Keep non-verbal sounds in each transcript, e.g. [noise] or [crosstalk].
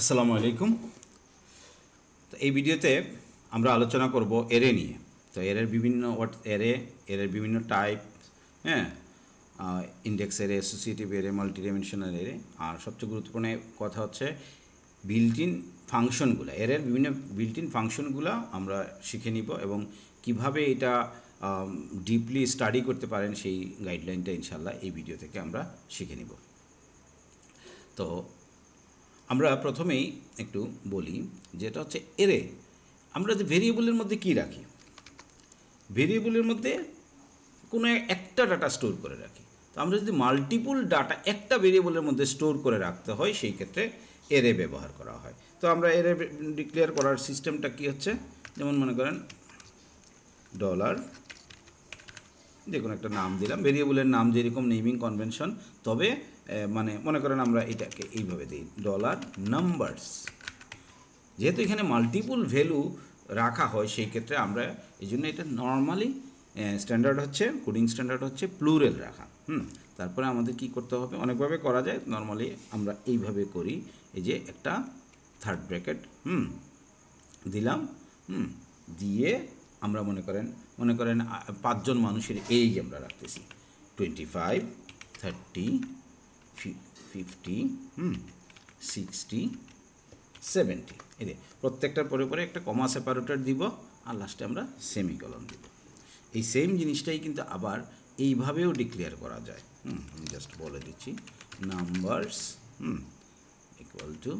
আসসালামু আলাইকুম। তো এই ভিডিওতে আমরা আলোচনা করব এরে নিয়ে। তো এরের বিভিন্ন এরে এরের বিভিন্ন টাইপ হ্যাঁ? ইন্ডেক্স এরে অ্যাসোসিয়েটিভ এরে মাল্টি ডাইমেনশনাল এরে আর সবচেয়ে গুরুত্বপূর্ণ কথা হচ্ছে বিল্ট ইন ফাংশনগুলো। এরের বিভিন্ন বিল্ট ইন ফাংশনগুলো আমরা শিখে নিব এবং কীভাবে এটা ডিপলি স্টাডি করতে পারেন সেই গাইডলাইনটা ইনশাল্লাহ এই ভিডিও থেকে আমরা শিখে নিব। তো আমরা প্রথমেই একটু বলি যেটা হচ্ছে এরে। আমরা যে ভেরিয়েবলের মধ্যে কি রাখি? ভেরিয়েবলের মধ্যে কোনো একটা ডাটা স্টোর করে রাখি। তো আমরা যদি মাল্টিপুল ডাটা একটা ভেরিয়েবলের মধ্যে স্টোর করে রাখতে হয়, সেই ক্ষেত্রে এরে ব্যবহার করা হয়। তো আমরা এরে ডিক্লেয়ার করার সিস্টেমটা কি হচ্ছে? যেমন মনে করেন, ডলার যে কোনো একটা নাম দিলাম। ভেরিয়েবলের নাম যেরকম নেমিং কনভেনশন। তবে মানে মনে করেন আমরা এটাকে এইভাবে দিই ডলার নাম্বারস যেহেতু এখানে মাল্টিপুল ভ্যালু রাখা হয়, সেই ক্ষেত্রে আমরা এই জন্য এটা নর্মালি স্ট্যান্ডার্ড হচ্ছে কোডিং স্ট্যান্ডার্ড হচ্ছে প্লুরেল রাখা, হুম? তারপরে আমাদের কি করতে হবে? অনেকভাবে করা যায় নর্মালি আমরা এইভাবে করি, এই যে একটা থার্ড ব্র্যাকেট হুম? দিলাম, হুম? দিয়ে আমরা মনে করেন মনে করেন পাঁচজন মানুষের এই আমরা রাখতেছি twenty five thirty fifty hmm sixty seventy এই প্রত্যেকটার পরে পরে একটা কমা সেপারেটর দিব আর লাস্টে আমরা সেমিকলন দিব। এই সেম জিনিসটাই কিন্তু আবার এইভাবেও ডিক্লেয়ার করা যায়। হুম, আমি জাস্ট বলে দিচ্ছি। নাম্বারস হুম ইকুয়াল টু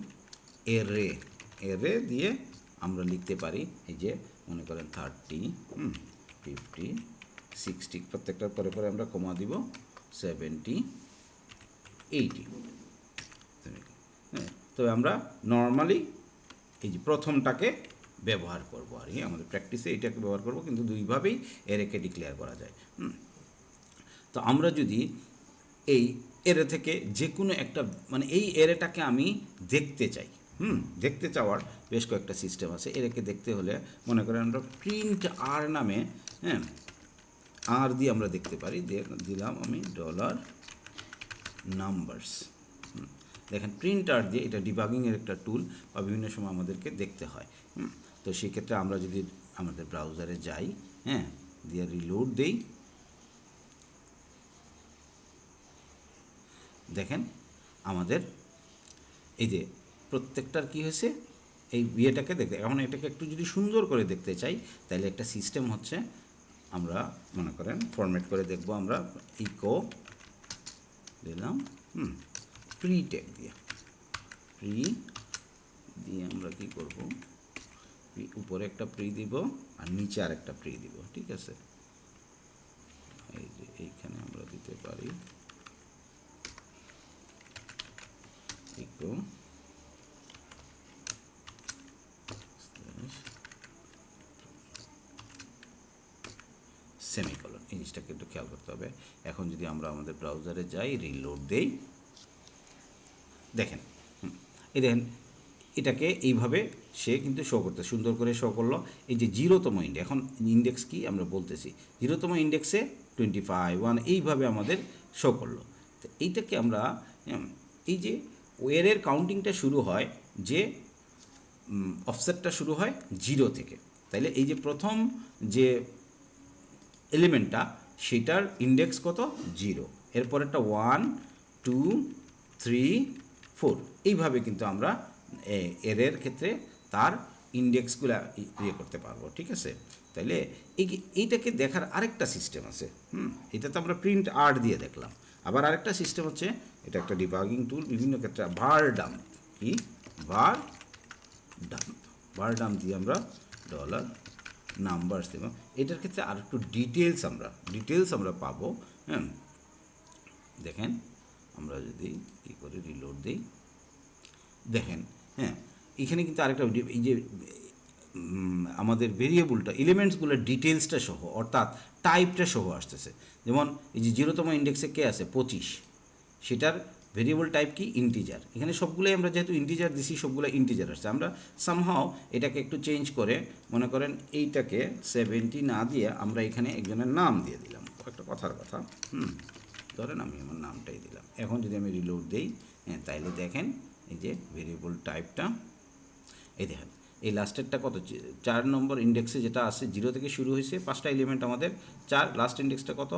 এরে এরে দিয়ে আমরা লিখতে পারি, এই যে, মনে করেন থার্টি হুম ফিফটি সিক্সটি প্রত্যেকটার পরে পরে আমরা কমা দিব সেভেন্টি এইটি তবে আমরা নর্মালি এই যে প্রথমটাকে ব্যবহার করব আর কি, আমাদের প্র্যাকটিসে এটাকে ব্যবহার করব, কিন্তু দুইভাবেই এরেকে ডিক্লেয়ার করা যায়। তো আমরা যদি এই এরে থেকে যে কোনো একটা মানে এই এরেটাকে আমি দেখতে চাই, হুম? দেখতে চাওয়ার বেশ কয়েকটা সিস্টেম আছে। এরেকে দেখতে হলে মনে করেন আমরা প্রিন্ট আর নামে হ্যাঁ আর দিয়ে আমরা দেখতে পারি। দিলাম আমি ডলার নাম্বারস দেখেন প্রিন্টার দিয়ে এটা ডিবাগিংয়ের একটা টুল বা বিভিন্ন সময় আমাদেরকে দেখতে হয়। তো সেক্ষেত্রে আমরা যদি আমাদের ব্রাউজারে যাই হ্যাঁ দিয়ে রিলোড দেই। দেখেন, আমাদের এই যে প্রত্যেকটার কি হয়েছে? এই বিয়েটাকে দেখতে, এখন এটাকে একটু যদি সুন্দর করে দেখতে চাই, তাহলে একটা সিস্টেম হচ্ছে আমরা, মনে করেন ফরম্যাট করে দেখব আমরা ইকো দিলাম, হুম প্রি ট্যাগ দিয়ে। প্রি দিয়ে আমরা কি করব? প্রি- উপরে একটা প্রি দিব আর নিচে আর একটা প্রি দিব, ঠিক আছে? এই যে এইখানে আমরা দিতে পারি। এই জিনিসটাকে একটু খেয়াল করতে হবে। এখন যদি আমরা আমাদের ব্রাউজারে যাই রিলোড দেই, দেখেন এই দেখেন, এটাকে এইভাবে সে কিন্তু শো করতে, সুন্দর করে শো করল। এই যে জিরোতম ইন্ডেক্স এখন ইন্ডেক্স কি আমরা বলতেছি? জিরোতম ইন্ডেক্সে টোয়েন্টি ফাইভ ওয়ান এইভাবে আমাদের শো করল। তো এইটাকে আমরা এই যে ওয়েরের কাউন্টিংটা শুরু হয়, যে অফসেটটা শুরু হয় জিরো থেকে। তাইলে এই যে প্রথম যে এলিমেন্টটা সেটার ইন্ডেক্স কত? জিরো এরপর একটা ওয়ান টু থ্রি ফোর এইভাবে কিন্তু আমরা এরের ক্ষেত্রে তার ইন্ডেক্সগুলো ইয়ে করতে পারব, ঠিক আছে? তাইলে এই, এইটাকে দেখার আরেকটা সিস্টেম আছে, হুম? এটা তো আমরা প্রিন্ট আর্ট দিয়ে দেখলাম। আবার আরেকটা সিস্টেম হচ্ছে, এটা একটা ডিবাগিং টুল বিভিন্ন ক্ষেত্রে ভার ডাম কি? ভার ডাম্প বার ডাম্প দিয়ে আমরা ডলার নাম্বারস দেব। এটার ক্ষেত্রে আর একটু ডিটেলস আমরা ডিটেলস আমরা পাবো হ্যাঁ? দেখেন, আমরা যদি কী করে রিলোড দিই। দেখেন হ্যাঁ এখানে কিন্তু আরেকটা এই যে আমাদের ভেরিয়েবলটা এলিমেন্টসগুলোর ডিটেলসটা সহ, অর্থাৎ টাইপটা সহ আসতেছে। যেমন, এই যে জিরোতম ইন্ডেক্সে কে আছে? পঁচিশ। সেটার ভেরিয়েবল টাইপ কি? ইন্টিজার এখানে সবগুলোই আমরা যেহেতু ইন্টিজার দিছি, সবগুলো ইন্টিজার আসছে। আমরা সামহাও এটাকে একটু চেঞ্জ করে মনে করেন এইটাকে সেভেন্টি না দিয়ে আমরা এখানে একজনের নাম দিয়ে দিলাম। একটা কথার কথা। হুম, ধরেন আমি আমার নামটাই দিলাম। এখন যদি আমি রিলোড দিই হ্যাঁ তাইলে দেখেন এই যে ভেরিয়েবল টাইপটা এই দেখেন, এই লাস্টেরটা কত? চার নম্বর ইন্ডেক্সে যেটা আছে জিরো থেকে শুরু হয়েছে, পাঁচটা এলিমেন্ট আমাদের, চার লাস্ট ইন্ডেক্সটা কত?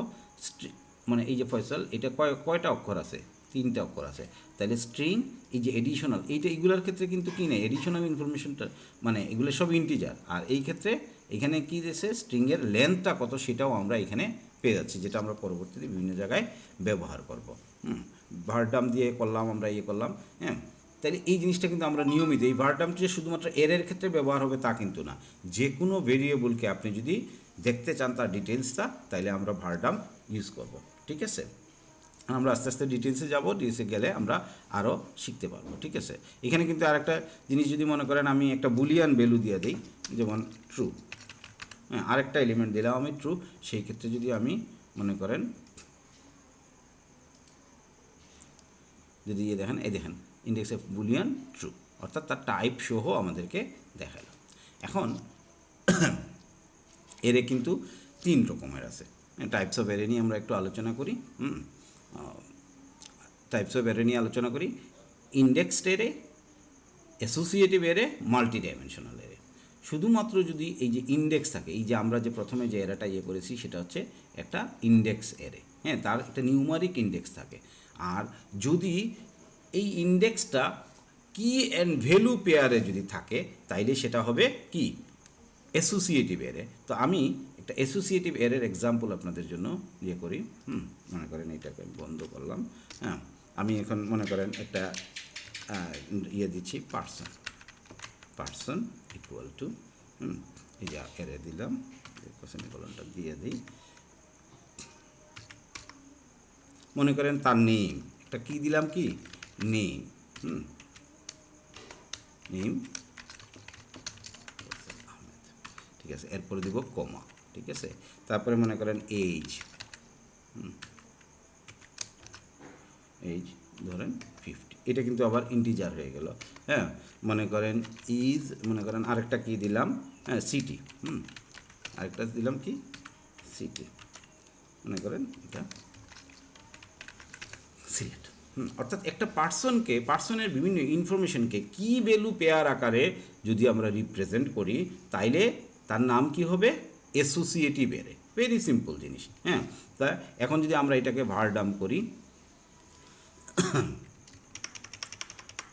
মানে এই যে ফয়সাল, এটা কয়, কয়টা অক্ষর আছে? তিনটা অক্ষর আছে। তাহলে স্ট্রিং এই যে এডিশনাল এইটা এগুলোর ক্ষেত্রে কিন্তু কী নেই? এডিশনাল ইনফরমেশনটা মানে এগুলো সব ইন্টিজার আর এই ক্ষেত্রে এখানে কী দিয়েছে? স্ট্রিংয়ের লেন্থটা কত সেটাও আমরা এখানে পেয়ে যাচ্ছি, যেটা আমরা পরবর্তীতে বিভিন্ন জায়গায় ব্যবহার করব। হুম ভারডাম দিয়ে করলাম, আমরা ইয়ে করলাম হ্যাঁ? তাহলে এই জিনিসটা কিন্তু আমরা নিয়মিত, এই ভারডামটি যে শুধুমাত্র এরের ক্ষেত্রে ব্যবহার হবে তা কিন্তু না। যে কোনো ভেরিয়েবলকে আপনি যদি দেখতে চান তার ডিটেলসটা তাহলে আমরা ভারডাম ইউজ করব। ঠিক আছে? আমরা আস্তে আস্তে ডিটেলসে যাব ডিটেলসে গেলে আমরা আরও শিখতে পারব, ঠিক আছে? এখানে কিন্তু আরেকটা জিনিস যদি মনে করেন, আমি একটা বুলিয়ান ভ্যালু দিয়ে দিই যেমন ট্রু হ্যাঁ আরেকটা এলিমেন্ট দিলাম আমি ট্রু সেই ক্ষেত্রে যদি আমি মনে করেন, যদি ইয়ে দেখেন, এই দেখেন ইন্ডেক্স অফ বুলিয়ান ট্রু অর্থাৎ তার টাইপ সহ আমাদেরকে দেখাল। এখন [coughs] এরে কিন্তু তিন রকমের আছে টাইপস অফ এরে নিয়ে আমরা একটু আলোচনা করি, হুম? টাইপস অফ এরে নিয়ে আলোচনা করি। ইন্ডেক্সড এরে associative array multi dimensional array শুধুমাত্র যদি এই যে ইন্ডেক্স থাকে, এই যে আমরা যে প্রথমে যে এরাটা ইয়ে করেছি, সেটা হচ্ছে একটা ইন্ডেক্স এরে হ্যাঁ তার একটা নিউমারিক ইন্ডেক্স থাকে। আর যদি এই ইন্ডেক্সটা কি অ্যান্ড ভ্যালু পেয়ারে যদি থাকে, তাইলে সেটা হবে কি? অ্যাসোসিয়েটিভ এরে তো আমি একটা অ্যাসোসিয়েটিভ এরের এক্সাম্পল আপনাদের জন্য ইয়ে করি। হুম, মনে করেন এটাকে আমি বন্ধ করলাম। হ্যাঁ আমি এখন মনে করেন একটা ইয়ে দিচ্ছি person person equal to hmm, এই যে এরে দিলাম। সেমিকলনটা দিয়ে দিই। মনে করেন তার নেম একটা কি দিলাম কি? নেম হুম। নেম ঠিক আছে, এরপরে দিব কমা ঠিক আছে? তারপরে মনে করেন এইজ এইজ ধরেন ফিফটি এটা কিন্তু আবার ইন্টিজার হয়ে গেল হ্যাঁ? মনে করেন ইজ মনে করেন আরেকটা কি দিলাম? হ্যাঁ সিটি হুম আরেকটা দিলাম কি? সিটি মনে করেন এটা সিলেক্ট হুম, অর্থাৎ একটা পার্সনকে পার্সনের বিভিন্ন ইনফরমেশনকে কি ভ্যালু পেয়ার আকারে যদি আমরা রিপ্রেজেন্ট করি তাইলে তার নাম কি হবে? অ্যাসোসিয়েটিভ এরে ভেরি সিম্পল জিনিস হ্যাঁ? তা এখন যদি আমরা এটাকে ভারডাম করি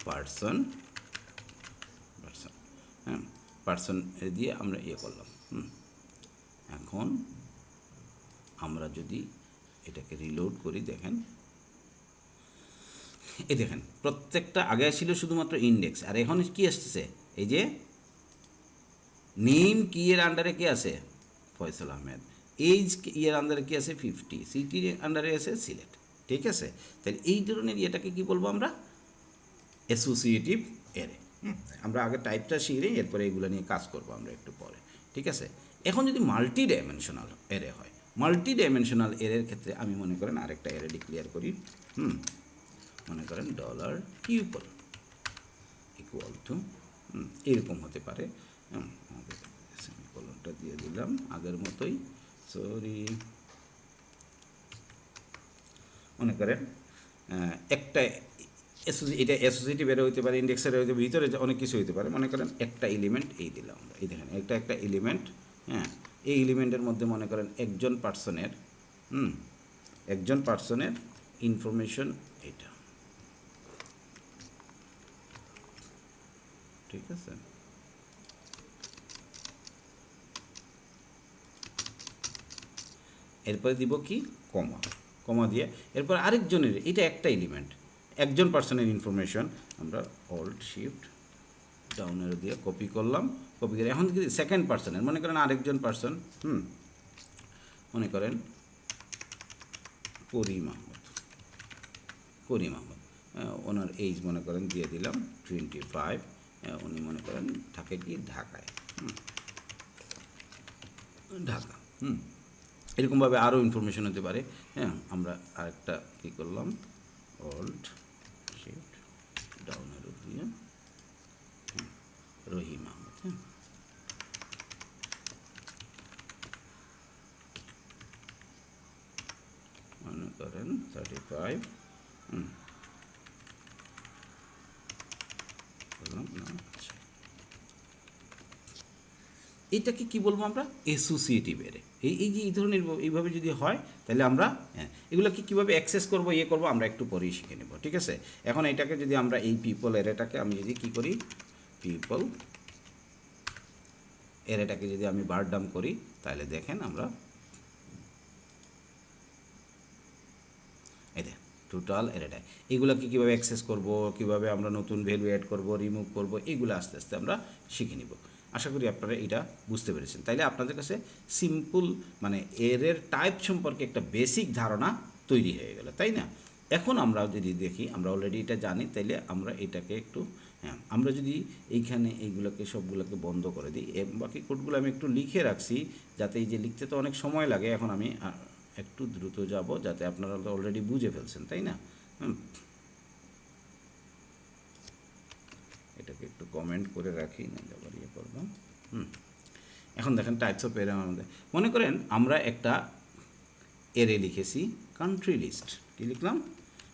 পার্সন পার্সন হ্যাঁ? পার্সন দিয়ে আমরা ইয়ে করলাম এখন আমরা যদি এটাকে রিলোড করি, দেখেন। এই দেখেন, প্রত্যেকটা আগে ছিল শুধুমাত্র ইন্ডেক্স আর এখন কি আসতেছে? এই যে নেম কি এর আন্ডারে কি আছে? ফয়সাল আহমেদ। এইজ ইয়ের আন্ডারে কি আছে? ফিফটি সিটির আন্ডারে আছে? সিলেট। ঠিক আছে? তাহলে এই ধরনের ইয়েটাকে কি বলব আমরা? অ্যাসোসিয়েটিভ এরে আমরা আগে টাইপটা শিখে এরপরে এগুলো নিয়ে কাজ করব আমরা একটু পরে। ঠিক আছে? এখন যদি মাল্টি ডাইমেনশনাল এরে হয় মাল্টি ডাইমেনশনাল এরের ক্ষেত্রে আমি মনে করেন আরেকটা এরে ডিক্লেয়ার করি। হুম, মনে করেন ডলার কিউপল ইকুয়াল টু এরকম হতে পারে। সেমিকোলনটা দিয়ে দিলাম, আগের মতোই। সরি মনে করেন একটা এটা অ্যাসোসিয়েটিভ এর হইতে পারে ইন্ডেক্সের হইতে, ভিতরে অনেক কিছু হইতে পারে, মনে করেন একটা এলিমেন্ট এই দিলাম। এই দেখেন, একটা একটা এলিমেন্ট হ্যাঁ এই এলিমেন্টের মধ্যে মনে করেন একজন পার্সনের হুম, একজন পার্সনের ইনফরমেশন এটা। ঠিক আছে? এরপরে দিব কি? কমা। কমা দিয়ে এরপর আরেকজনের, এটা একটা এলিমেন্ট একজন পার্সনের ইনফরমেশন আমরা অল্ট শিফট ডাউনের দিয়ে কপি করলাম। কপি করে এখন কি? সেকেন্ড পার্সনের মনে করেন আরেকজন পার্সন হুম? মনে করেন করিম আহমদ। করিম আহমদ। ওনার এইজ মনে করেন দিয়ে দিলাম টোয়েন্টি ফাইভ উনি মনে করেন থাকে কি? ঢাকায়। ঢাকা। হুম। এরকমভাবে আরও ইনফরমেশন হতে পারে। হ্যাঁ আমরা আরেকটা কী করলাম? অল্ট শিফট ডাউন অ্যারো দিয়ে হুম, রহিম আহমেদ হ্যাঁ। মনে করেন থার্টি ফাইভ এটাকে কি বলব আমরা? অ্যাসোসিয়েটিভ এরে এই এই যে, এই ধরনের এইভাবে যদি হয়, তাহলে আমরা হ্যাঁ এগুলোকে কীভাবে অ্যাক্সেস করব ইয়ে করব, আমরা একটু পরেই শিখে নেব, ঠিক আছে? এখন এটাকে যদি আমরা এই পিপল এরেটাকে আমি যদি কি করি? পিপল এরেটাকে যদি আমি বারডাম করি, তাহলে দেখেন আমরা দেখ টোটাল এরেটা এগুলোকে কীভাবে অ্যাক্সেস করব, কীভাবে আমরা নতুন ভ্যালু অ্যাড করব রিমুভ করব, এগুলো আস্তে আস্তে আমরা শিখে নিব। আশা করি আপনারা এটা বুঝতে পেরেছেন। তাইলে আপনাদের কাছে সিম্পল মানে এরের টাইপ সম্পর্কে একটা বেসিক ধারণা তৈরি হয়ে গেল, তাই না? এখন আমরা যদি দেখি, আমরা অলরেডি এটা জানি, তাইলে আমরা এটাকে একটু হ্যাঁ আমরা যদি এইখানে এইগুলোকে সবগুলোকে বন্ধ করে দিই বাকি কোডগুলো আমি একটু লিখে রাখছি, যাতে এই যে লিখতে তো অনেক সময় লাগে, এখন আমি একটু দ্রুত যাব, যাতে আপনারা তো অলরেডি বুঝে ফেলছেন, তাই না। এটাকে একটু কমেন্ট করে রাখি না আবার হুম। এখন দেখেন টাইপস অফ এরে আমাদের। মনে করেন আমরা একটা এরে লিখেছি কান্ট্রি লিস্ট কি লিখলাম?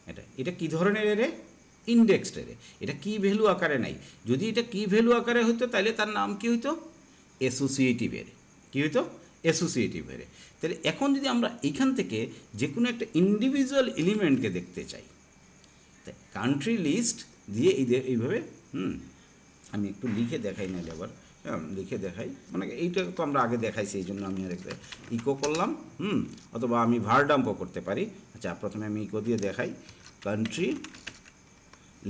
এটা। এটা কি ধরনের এরে ইন্ডেক্সড এরে এটা কি ভ্যালু আকারে নাই? যদি এটা কি ভ্যালু আকারে হতো তাহলে তার নাম কি হইতো? অ্যাসোসিয়েটিভ এরে কি হইতো? অ্যাসোসিয়েটিভ এরে তাহলে এখন যদি আমরা এখান থেকে যে কোনো একটা ইন্ডিভিজুয়াল এলিমেন্টকে দেখতে চাই কান্ট্রি লিস্ট দিয়ে এই এইভাবে, হুম। আমি একটু লিখে দেখাই না আবার। লিখে দেখাই। মানে এইটা তো আমরা আগে দেখাইছি, এই জন্য আমি আর ইকো করলাম। হুম, অথবা আমি ভারডাম্পও করতে পারি। আচ্ছা প্রথমে আমি ইকো দিয়ে দেখাই। কান্ট্রি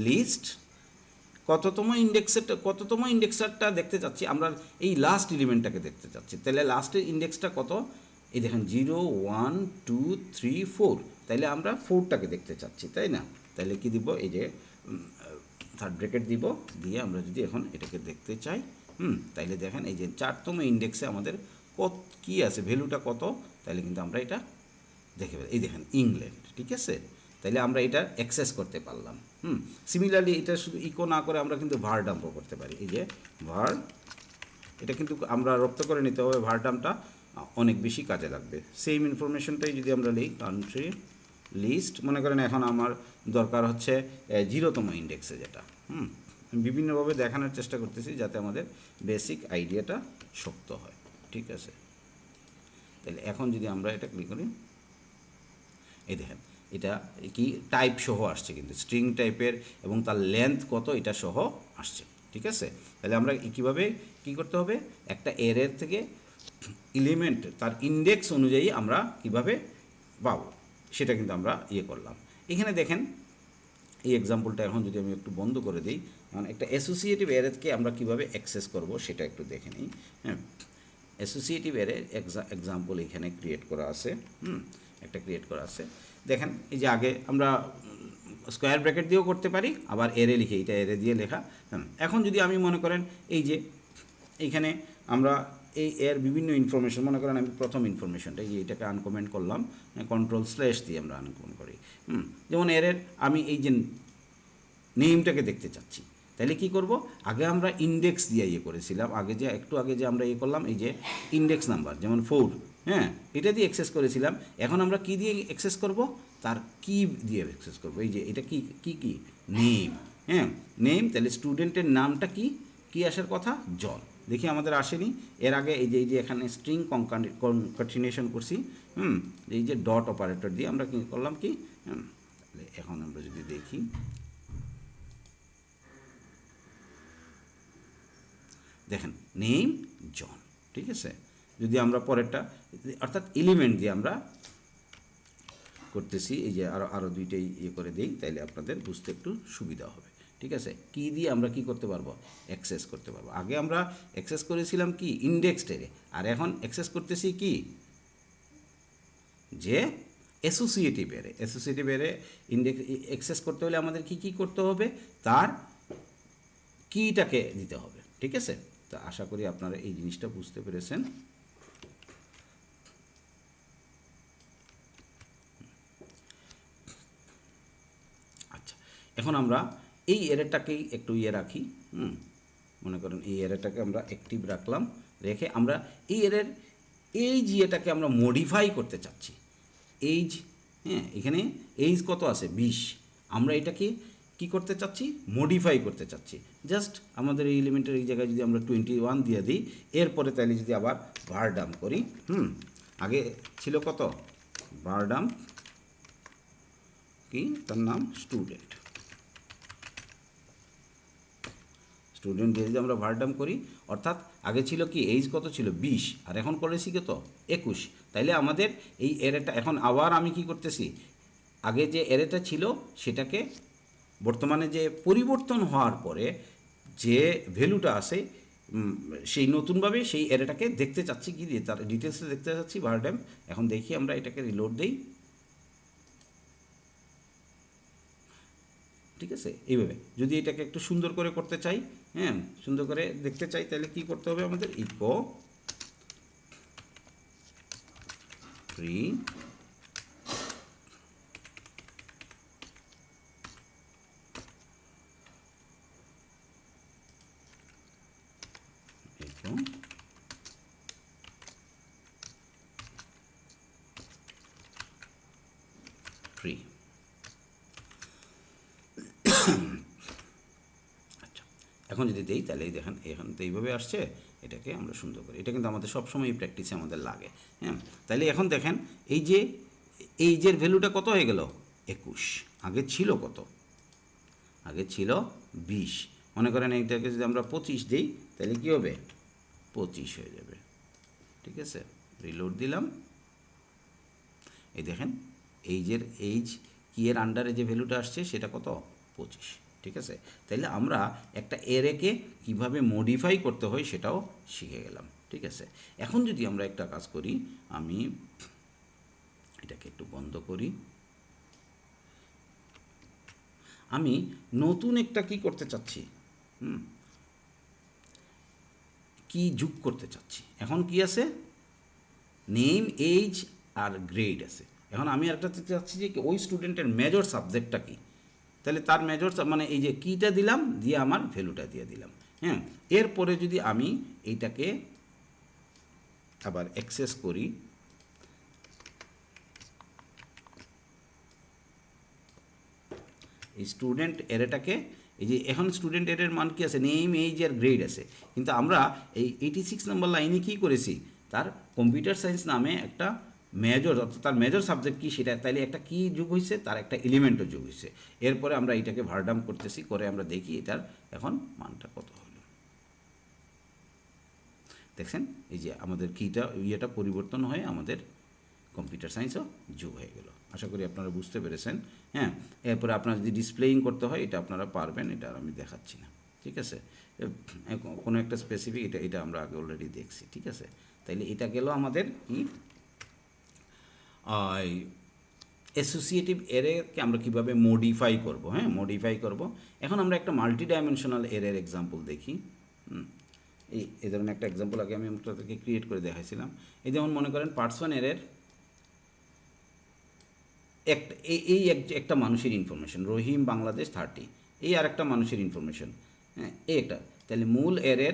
লিস্ট কততম ইন্ডেক্সেরটা কততম ইন্ডেক্সারটা দেখতে চাচ্ছি? আমরা এই লাস্ট এলিমেন্টটাকে দেখতে চাচ্ছি। তাহলে লাস্টের ইন্ডেক্সটা কত? এই দেখেন zero one two three four তাইলে আমরা ফোরটাকে দেখতে চাচ্ছি, তাই না? তাহলে কি দিব? এই যে থার্ড ব্রেকেট দিব। দিয়ে আমরা যদি এখন এটাকে দেখতে চাই হুম, তাইলে দেখেন এই যে চারতম ইন্ডেক্সে আমাদের কত কী আছে ভ্যালুটা কত? তাহলে কিন্তু আমরা এটা দেখে এই দেখেন ইংল্যান্ড ঠিক আছে? তাইলে আমরা এটা অ্যাক্সেস করতে পারলাম। হুম সিমিলারলি এটা শুধু ইকো না করে আমরা কিন্তু ভার ডাম্পও করতে পারি। এই যে ভার এটা কিন্তু আমরা রপ্ত করে নিতে হবে ভার ডামটা অনেক বেশি কাজে লাগবে। সেম ইনফরমেশনটাই যদি আমরা লিখ কান্ট্রি লিস্ট মনে করেন এখন আমার দরকার হচ্ছে জিরোতম ইন্ডেক্সে যেটা। হুম বিভিন্নভাবে দেখানোর চেষ্টা করতেছি যাতে আমাদের বেসিক আইডিয়াটা শক্ত হয়। ঠিক আছে? তাহলে এখন যদি আমরা এটা ক্লিক করি, এই দেখেন, এটা কি টাইপ সহ আসছে কিন্তু স্ট্রিং টাইপের এবং তার লেন্থ কত এটা সহ আসছে। ঠিক আছে? তাহলে আমরা কীভাবে, কি করতে হবে? একটা এরের থেকে এলিমেন্ট তার ইন্ডেক্স অনুযায়ী আমরা কীভাবে পাবো? সেটা কিন্তু আমরা ইয়ে করলাম। এখানে দেখেন এই এক্সাম্পলটা এখন যদি আমি একটু বন্ধ করে দিই এখন একটা অ্যাসোসিয়েটিভ এরেকে আমরা কীভাবে অ্যাক্সেস করব সেটা একটু দেখে নিই হ্যাঁ। অ্যাসোসিয়েটিভ এরে এক্সাম্পল এখানে ক্রিয়েট করা আছে, হুম, একটা ক্রিয়েট করা আছে। দেখেন, এই যে আগে আমরা স্কোয়ার ব্র্যাকেট দিয়েও করতে পারি, আবার এরে লিখে, এটা এরে দিয়ে লেখা হুম এখন যদি আমি মনে করেন, এই যে এইখানে আমরা এই এর বিভিন্ন ইনফরমেশন মনে করেন আমি প্রথম ইনফরমেশনটা এই এটাকে আনকমেন্ট করলাম কন্ট্রোল স্ল্যাশ দিয়ে আমরা আনকমেন্ট করি, হুম? যেমন এরের আমি এই যে নেমটাকে দেখতে চাচ্ছি তাহলে কি করব? আগে আমরা ইন্ডেক্স দিয়ে ইয়ে করেছিলাম, আগে যে, একটু আগে যে আমরা ইয়ে করলাম, এই যে ইন্ডেক্স নাম্বার যেমন ফোর হ্যাঁ? এটা দিয়ে অ্যাক্সেস করেছিলাম, এখন আমরা কি দিয়ে অ্যাক্সেস করব? তার কি দিয়ে অ্যাক্সেস করব, এই যে এটা কি কি কি? নেম হ্যাঁ? নেম তাহলে স্টুডেন্টের নামটা কি? কি আসার কথা? জন। দেখি আমাদের আসেনি। এর আগে এই যে এই যে এখানে স্ট্রিং কনকাটিনেশন করছি, হুম, এই যে ডট অপারেটর দিয়ে আমরা কি করলাম কি? এখন আমরা যদি দেখি। দেখেন নেম জন ঠিক আছে? যদি আমরা পরেরটা, অর্থাৎ এলিমেন্ট দিয়ে আমরা করতেছি, এই যে আরও আরও দুইটাই ইয়ে করে দিই, তাইলে আপনাদের বুঝতে একটু সুবিধা হবে। ঠিক আছে? কি দিয়ে আমরা কি করতে পারব? অ্যাক্সেস করতে পারব। আগে আমরা অ্যাক্সেস করেছিলাম কি? ইন্ডেক্স টেরে আর এখন অ্যাক্সেস করতেছি কি? যে অ্যাসোসিয়েটিভ এরে অ্যাসোসিয়েটিভ এরে ইন্ডেক্স অ্যাক্সেস করতে হলে আমাদের কি কি করতে হবে? তার কিটাকে দিতে হবে। ঠিক আছে? তা আশা করি আপনারা এই জিনিসটা বুঝতে পেরেছেন। আচ্ছা এখন আমরা এই এরেটাকেই একটু ইয়ে রাখি, হুম, মনে করেন এই এরেটাকে আমরা অ্যাক্টিভ রাখলাম, রেখে আমরা এই এরের, এই জিয়েটাকে আমরা মডিফাই করতে চাচ্ছি। এইজ হ্যাঁ এখানে এইজ কত আছে? বিশ। আমরা এটাকে কি করতে চাচ্ছি? মডিফাই করতে চাচ্ছি। জাস্ট আমাদের এই এলিমেন্টের এই জায়গায় যদি আমরা টোয়েন্টি ওয়ান দিয়ে দিই, এরপরে তাহলে যদি আবার ভারডাম করি, হুম, আগে ছিল কত? ভারডাম কি? তার নাম স্টুডেন্ট স্টুডেন্ট যদি আমরা ভারডাম করি, অর্থাৎ আগে ছিল কি এইজ কত ছিল? বিশ। আর এখন করেছি কত? একুশ। তাইলে আমাদের এই এরেটা এখন আবার আমি কি করতেছি? আগে যে এরেটা ছিল, সেটাকে বর্তমানে যে পরিবর্তন হওয়ার পরে যে ভ্যালুটা আসে সেই নতুনভাবে সেই এরেটাকে দেখতে চাচ্ছি কি দিয়ে? তার ডিটেলসে দেখতে চাচ্ছি, ভারডাম। এখন দেখি আমরা এটাকে রিলোড দিই। ঠিক আছে? এইভাবে। যদি এটাকে একটু সুন্দর করে করতে চাই হ্যাঁ সুন্দর করে দেখতে চাই তাহলে কি করতে হবে আমাদের? ইকো ফ্রি ইকো ফ্রি আচ্ছা এখন যদি দেই, তাহলে দেখেন এখন তো এইভাবে আসছে, এটাকে আমরা সুন্দর করি। এটা কিন্তু আমাদের সবসময় এই প্র্যাকটিসে আমাদের লাগে হ্যাঁ? তাহলে এখন দেখেন, এই যে এই যে ভ্যালুটা কত হয়ে গেল? একুশ। আগে ছিল কত? আগে ছিল বিশ। মনে করেন এইটাকে যদি আমরা পঁচিশ দিই, তাহলে কী হবে? পঁচিশ হয়ে যাবে। ঠিক আছে? রিলোড দিলাম। এই দেখেন এইজের এইজ কি এর আন্ডারে যে ভ্যালুটা আসছে, সেটা কত? পঁচিশ। ঠিক আছে? তাইলে আমরা একটা এরেকে কীভাবে মডিফাই করতে হয় সেটাও শিখে গেলাম, ঠিক আছে? এখন যদি আমরা একটা কাজ করি, আমি এটাকে একটু বন্ধ করি। আমি নতুন একটা কি করতে চাচ্ছি? হুম? কি যোগ করতে চাচ্ছি? এখন কি আছে? নেম এইজ আর গ্রেড আছে। এখন আমি একটা চাচ্ছি যে ওই স্টুডেন্টের মেজর সাবজেক্টটা কি? তাহলে তার মেজর মানে এই যে কিটা দিলাম, দিয়ে আমার ভ্যালুটা দিয়ে দিলাম। হ্যাঁ? এরপরে যদি আমি এইটাকে আবার অ্যাক্সেস করি, এই স্টুডেন্ট এরেটাকে এই যে এখন স্টুডেন্ট এরের মান কি আছে? নেম এইজ আর গ্রেড আছে। কিন্তু আমরা এই এইটি সিক্স নম্বর লাইনে কী করেছি? তার কম্পিউটার সায়েন্স নামে একটা মেজর অর্থাৎ তার মেজর সাবজেক্ট কী সেটা, তাইলে একটা কী যুগ হয়েছে তার একটা এলিমেন্টও যুগ হয়েছে এরপরে আমরা এটাকে ভারডাম করতেছি, করে আমরা দেখি এটার এখন মানটা কত হলো। দেখছেন? এই যে আমাদের কীটা, ইয়েটা পরিবর্তন হয়ে আমাদের কম্পিউটার সায়েন্সও যুগ হয়ে গেল। আশা করি আপনারা বুঝতে পেরেছেন। হ্যাঁ এরপরে আপনার যদি ডিসপ্লেইং করতে হয়, এটা আপনারা পারবেন, এটা আর আমি দেখাচ্ছি না। ঠিক আছে? কোনো একটা স্পেসিফিক এটা এটা আমরা আগে অলরেডি দেখছি। ঠিক আছে? তাইলে এটা গেল আমাদের কি? অ্যাসোসিয়েটিভ এরেকে আমরা কীভাবে মডিফাই করব হ্যাঁ? মডিফাই করব। এখন আমরা একটা মাল্টি ডাইমেনশনাল এরের এক্সাম্পল দেখি এই এই ধরনের একটা এক্সাম্পল আগে আমি আপনাদেরকে ক্রিয়েট করে দেখাইছিলাম। এই যেমন মনে করেন পার্সন এরের একটা, এই এই এক- একটা মানুষের ইনফরমেশন রহিম বাংলাদেশ থার্টি এই আর একটা মানুষের ইনফরমেশন হ্যাঁ? এই একটা তাহলে মূল এরের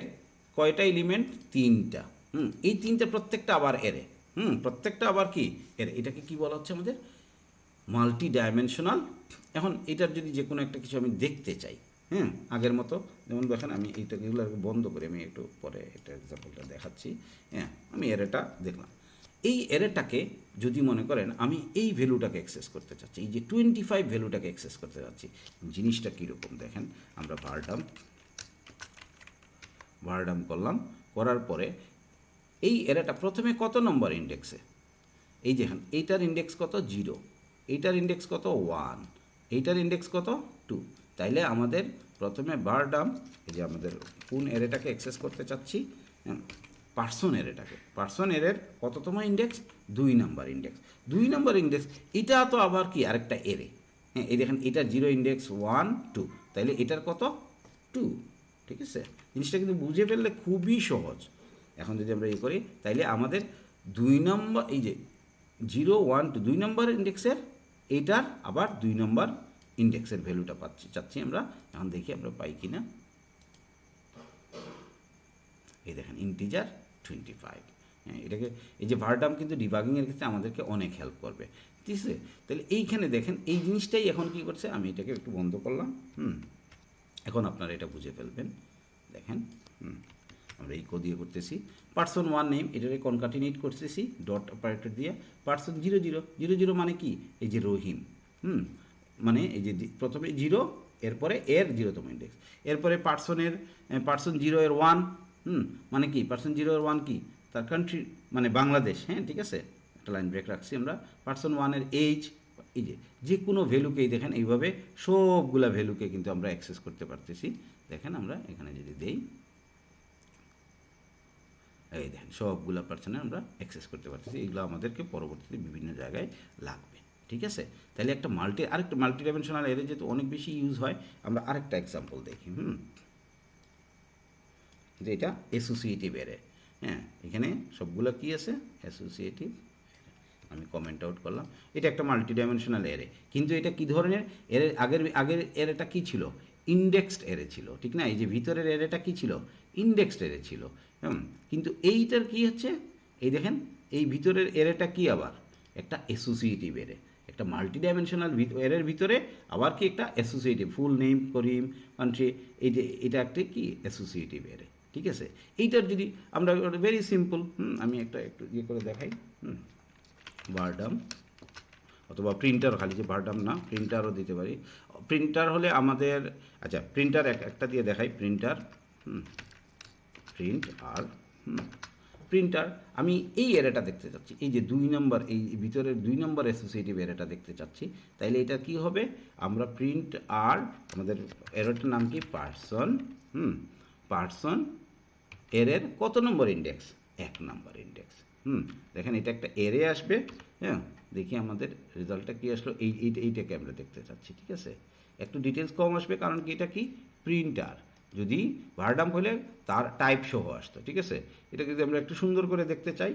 কয়টা এলিমেন্ট তিনটা, হুম? এই তিনটা প্রত্যেকটা আবার এরে হুম, প্রত্যেকটা আবার কি? এর, এটাকে কি বলা হচ্ছে আমাদের? মাল্টি ডাইমেনশনাল এখন এটার যদি যে কোনো একটা কিছু আমি দেখতে চাই হ্যাঁ আগের মতো, যেমন দেখেন আমি এইটা এগুলো বন্ধ করে, আমি একটু পরে এটা এক্সাম্পলটা দেখাচ্ছি হ্যাঁ আমি এরেটা দেখলাম। এই এরেটাকে যদি মনে করেন, আমি এই ভ্যালুটাকে অ্যাক্সেস করতে চাচ্ছি, এই যে টোয়েন্টি ফাইভ ভ্যালুটাকে অ্যাক্সেস করতে চাচ্ছি, জিনিসটা কীরকম দেখেন, আমরা ভারডাম ভারডাম করলাম, করার পরে এই এরাটা প্রথমে কত নম্বর ইন্ডেক্সে এই দেখেন এইটার ইন্ডেক্স কত? জিরো এইটার ইন্ডেক্স কত? ওয়ান এইটার ইন্ডেক্স কত? টু তাইলে আমাদের প্রথমে বারডাম এই যে আমাদের কোন এরেটাকে অ্যাক্সেস করতে চাচ্ছি পার্সন এরেটাকে। পার্সন এরের কততম ইন্ডেক্স দুই নাম্বার ইন্ডেক্স দুই নাম্বার ইন্ডেক্স এটা তো আবার কি? আরেকটা এরে হ্যাঁ এই দেখেন, এটা জিরো ইন্ডেক্স ওয়ান টু তাইলে এটার কত? টু ঠিক আছে? জিনিসটা কিন্তু বুঝে ফেললে খুবই সহজ। এখন যদি আমরা ইয়ে করি, তাইলে আমাদের দুই নম্বর, এই যে জিরো, ওয়ান, টু, দুই নম্বর ইন্ডেক্সের, এইটার আবার দুই নম্বর ইন্ডেক্সের ভ্যালুটা পাচ্ছি, চাচ্ছি আমরা, এখন দেখি আমরা পাই কি না এই দেখেন ইন্টিজার টোয়েন্টি ফাইভ হ্যাঁ এটাকে, এই যে ভারডাম কিন্তু ডিবাগিংয়ের ক্ষেত্রে আমাদেরকে অনেক হেল্প করবে, ঠিক আছে? তাহলে এইখানে দেখেন, এই জিনিসটাই এখন কি করছে, আমি এটাকে একটু বন্ধ করলাম, হুম। এখন আপনারা এটা বুঝে ফেলবেন, দেখেন, হুম। আমরা ইকো দিয়ে করতেছি। পার্সন ওয়ান নেম এটাকে কনকাটিনেট করতেছি ডট অপারেটর দিয়ে। Person zero zero zero zero মানে কি? এই যে রহিম, হুম? মানে এই যে প্রথমে জিরো এরপরে এর জিরোতম ইন্ডেক্স এরপরে পার্সনের পার্সন জিরো এর ওয়ান হুম? মানে কি? পার্সন জিরো এর ওয়ান কি? তার কান্ট্রি মানে বাংলাদেশ হ্যাঁ ঠিক আছে? একটা লাইন ব্রেক রাখছি আমরা। পার্সন ওয়ানের এইজ এই যে যে কোনো ভ্যালুকেই দেখেন, এইভাবে সবগুলা ভ্যালুকে কিন্তু আমরা অ্যাক্সেস করতে পারতেছি। দেখেন আমরা এখানে যদি দেই। এই দেখেন, সবগুলা পার্সনে আমরা অ্যাক্সেস করতে পারতেছি। এগুলো আমাদেরকে পরবর্তীতে বিভিন্ন জায়গায় লাগবে, ঠিক আছে? তাহলে একটা মাল্টি আরেকটা মাল্টি ডাইমেনশনাল এরে যেহেতু অনেক বেশি ইউজ হয়, আমরা আরেকটা এক্সাম্পল দেখি, হুম? যে এটা অ্যাসোসিয়েটিভ এরে হ্যাঁ? এখানে সবগুলো কি আছে? অ্যাসোসিয়েটিভ আমি কমেন্ট আউট করলাম। এটা একটা মাল্টি ডাইমেনশনাল এরে কিন্তু এটা কি ধরনের? এর আগের আগের এরেটা কি ছিল? ইন্ডেক্সড এরে ছিল, ঠিক না? এই যে ভিতরের এরেটা কি ছিল? ইন্ডেক্সড এরে ছিল। হুম? কিন্তু এইটার কি হচ্ছে? এই দেখেন, এই ভিতরের এরেটা কি আবার? একটা অ্যাসোসিয়েটিভ এরে একটা মাল্টি ডাইমেনশনাল এরের ভিতরে আবার কি একটা associative full name Karim country এই যে এটা একটা কি? অ্যাসোসিয়েটিভ এরে ঠিক আছে? এইটার যদি আমরা ভেরি সিম্পল আমি একটা একটু ইয়ে করে দেখাই। হুম বারডাম অথবা প্রিন্টার খালি যে বারডাম না প্রিন্টারও দিতে পারি। প্রিন্টার হলে আমাদের আচ্ছা প্রিন্টার একটা দিয়ে দেখাই প্রিন্টার হুম। প্রিন্ট আর প্রিন্টার আমি এই এরেটা দেখতে চাচ্ছি। এই যে দুই নম্বর এই ভিতরের দুই নম্বর অ্যাসোসিয়েটিভ এরেটা দেখতে চাচ্ছি। তাইলে এটা কি হবে? আমরা প্রিন্ট আর, আমাদের এরোটার নাম কি? পার্সন হুম পার্সন এরের কত নম্বর ইন্ডেক্স এক নম্বর ইন্ডেক্স হুম, দেখেন এটা একটা এরে আসবে। হ্যাঁ দেখি আমাদের রেজাল্টটা কি আসলো? এই- এইটাকে আমরা দেখতে চাচ্ছি, ঠিক আছে? একটু ডিটেলস কম আসবে, কারণ কি? এটা কি? প্রিন্টার যদি ভার্ডাম হলে তার টাইপ সহ আসতো, ঠিক আছে? এটা যদি আমরা একটু সুন্দর করে দেখতে চাই,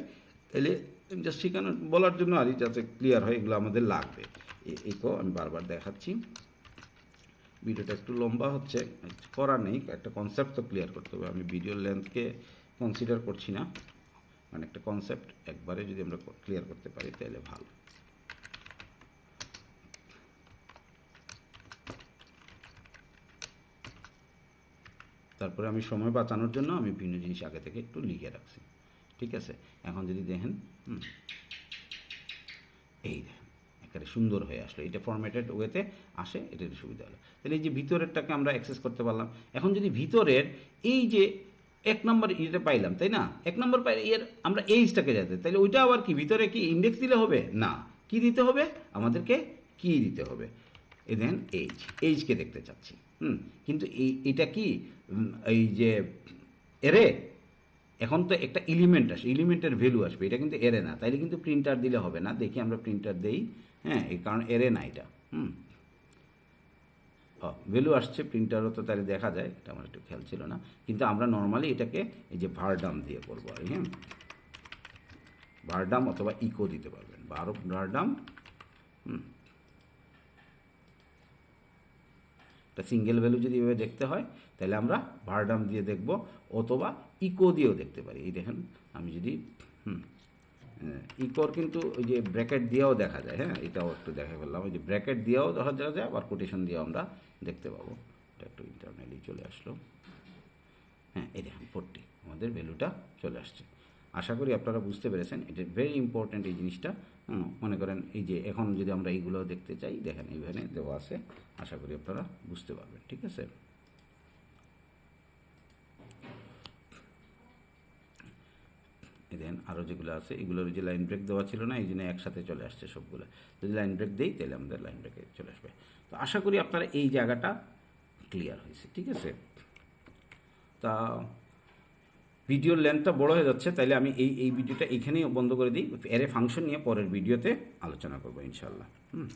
তাহলে জাস্ট ঠিকানা বলার জন্য আর যাতে ক্লিয়ার হয়, এগুলো আমাদের লাগবে। এ- এইকো আমি বারবার দেখাচ্ছি। ভিডিওটা একটু লম্বা হচ্ছে করার নেই, একটা কনসেপ্ট তো ক্লিয়ার করতে হবে। আমি ভিডিওর লেন্থকে কনসিডার করছি না। মানে একটা কনসেপ্ট একবারে যদি আমরা ক্লিয়ার করতে পারি, তাহলে ভালো। তারপরে আমি সময় বাঁচানোর জন্য আমি ভিন্ন জিনিস আগে থেকে একটু লিখে রাখছি। ঠিক আছে? এখন যদি দেখেন এই দেখেন, একেবারে সুন্দর হয়ে আসলো। এটা ফরম্যাটেড ওয়েতে আসে এটার সুবিধা হলো। তাহলে এই যে ভিতরেরটাকে আমরা অ্যাক্সেস করতে পারলাম। এখন যদি ভিতরের এই যে এক নম্বর ইয়েটা পাইলাম, তাই না? এক নম্বর পাই এর আমরা এইজটাকে যাতে, তাহলে ওইটা আবার কি, ভিতরে কি ইন্ডেক্স দিলে হবে? না। কি দিতে হবে? আমাদেরকে কি দিতে হবে। এ দেন এইজ এইজকে দেখতে চাচ্ছি। হুম, কিন্তু এই, এটা কি এই যে এরে এখন তো একটা এলিমেন্ট আসে এলিমেন্টের ভ্যালু আসবে, এটা কিন্তু এরে না, তাইলে কিন্তু প্রিন্টার দিলে হবে না, দেখি আমরা প্রিন্টার দেই হ্যাঁ এই কারণ এরে না এটা, হুম। ভ্যালু আসছে প্রিন্টারও তো তাহলে দেখা যায়, এটা আমার একটু খেয়াল ছিল না, কিন্তু আমরা নর্মালি এটাকে এই যে ভারডাম দিয়ে করব আর হ্যাঁ। ভারডাম অথবা ইকো দিতে পারবেন বারো ভারডাম হুম। একটা সিঙ্গেল ভ্যালু যদি এভাবে দেখতে হয়, তাহলে আমরা ভারডাম দিয়ে দেখব অথবা ইকো দিয়েও দেখতে পারি। এই দেখেন, আমি যদি, হুম ইকোর কিন্তু ওই যে ব্র্যাকেট দিয়েও দেখা যায় হ্যাঁ এটাও একটু দেখা ফেললাম ওই যে ব্র্যাকেট দিয়েও দেখা যায়, আবার কোটেশন দিয়েও আমরা দেখতে পাবো। এটা একটু ইন্টারনালি চলে আসলো। হ্যাঁ এই দেখেন ফোরটি আমাদের ভ্যালুটা চলে আসছে। আশা করি আপনারা বুঝতে পেরেছেন, এটা ভেরি ইম্পর্ট্যান্ট এই জিনিসটা। মনে করেন এই যে এখন যদি আমরা এইগুলো দেখতে চাই, দেখেন এইখানে দেওয়া আছে, আশা করি আপনারা বুঝতে পারবেন, ঠিক আছে? দেখেন আরও যেগুলো আছে, এগুলোর যে লাইন ব্রেক দেওয়া ছিল না, এই জন্য একসাথে চলে আসছে সবগুলো। যদি লাইন ব্রেক দেই, তাহলে আমাদের লাইন ব্রেকে চলে আসবে। তো আশা করি আপনারা এই জায়গাটা ক্লিয়ার হয়েছে, ঠিক আছে? তা ভিডিওর লেন্থটা বড় হয়ে যাচ্ছে, তাইলে আমি এই এই ভিডিওটা এখানেই বন্ধ করে দিই। এর ফাংশন নিয়ে পরের ভিডিওতে আলোচনা করব ইনশাল্লাহ হুম।